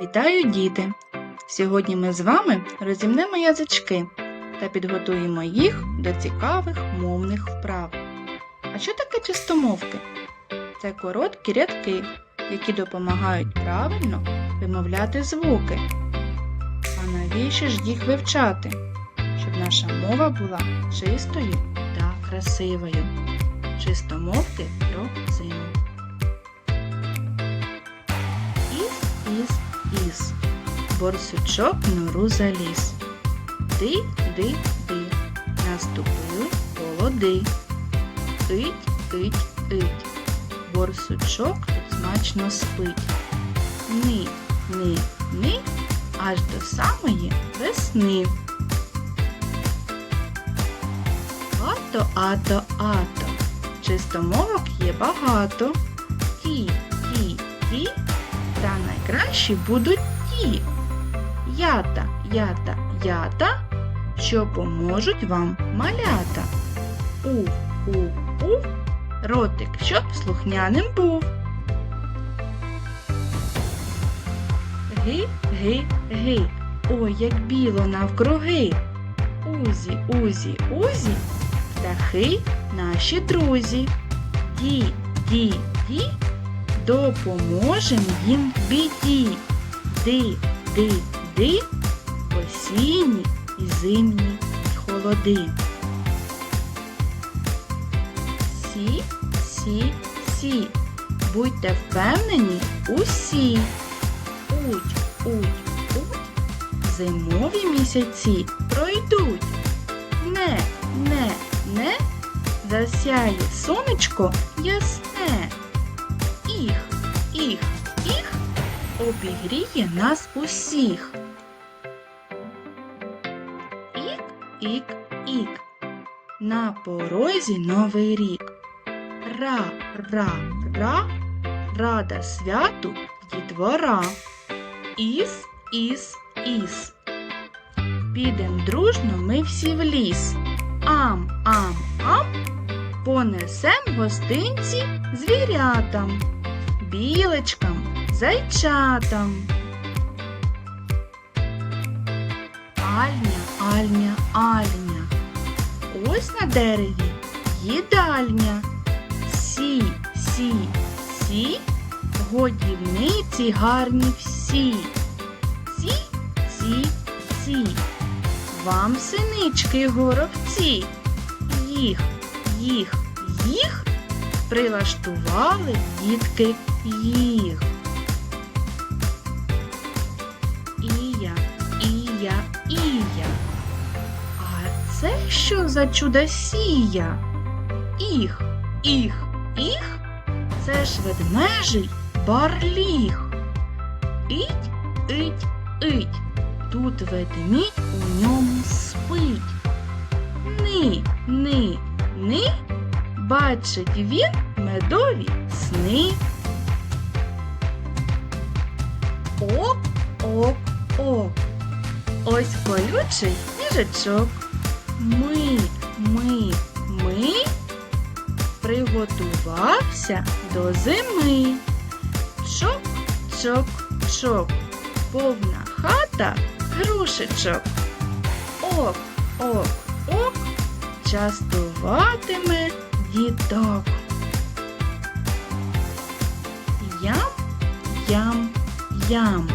Вітаю, діти! Сьогодні ми з вами розімнемо язички та підготуємо їх до цікавих мовних вправ. А що таке чистомовки? Це короткі рядки, які допомагають правильно вимовляти звуки. А навіщо ж їх вивчати? Щоб наша мова була чистою та красивою. Чистомовки про зиму. Іс, іс. Борсучок нору заліз. Ди, ди, ди. Наступили холоди. Ить, ить, ить. Борсучок тут смачно спить. Ни, ни, ни, аж до самої весни. Ато, ато, ато. Чистомовок є багато. Ті, ті, ті. Найкращі будуть ті. Ята, ята, ята, що поможуть вам малята. Уф, уф, уф, ротик, щоб слухняним був. Ги, ги, ги, ой, як біло навкруги. Узі, узі, узі, птахи наші друзі. Ді, ді, ді, допоможем їм в біді. Ди, ди, ди, осінні і зимні холоди. Сі, сі, сі, будьте впевнені усі. Уть, уть, уть, зимові місяці пройдуть. Не, не, не, засяє сонечко ясне. Обігріє нас усіх. Ік, ік, ік. На порозі новий рік. Ра, ра, ра, рада святу дітвора. Іс, іс, іс. Підем дружно ми всі в ліс. Ам, ам, ам, понесем гостинці звірятам, білочкам, зайчатам. Альня, альня, альня. Ось на дереві їдальня. Сі, сі, сі, годівниці гарні всі. Ці, ці, ці. Вам синички горобці. Їх, їх, їх прилаштували дітки їх. Це що за чудосія? Їх, їх, їх. Це ж ведмежий барліг. Іть, іть, іть. Тут ведмідь у ньому спить. Ни, ни, ни, бачить він медові сни. Ок, ок, ок. Ось колючий їжачок. Ми, ми, ми приготувався до зими. Чок, чок, чок. Повна хата грушечок. Ок, ок, ок, частуватиме діток. Ям, ям, ям,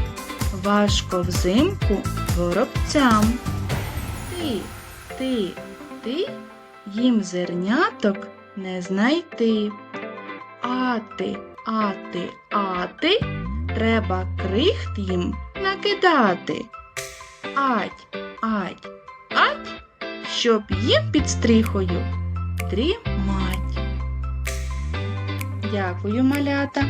важко взимку горобцям. Ти, їм зерняток не знайти. Ати, ати, ати, треба крихт їм накидати. Ать, ать, ать, щоб їм під стріхою дрімать. Дякую, малята.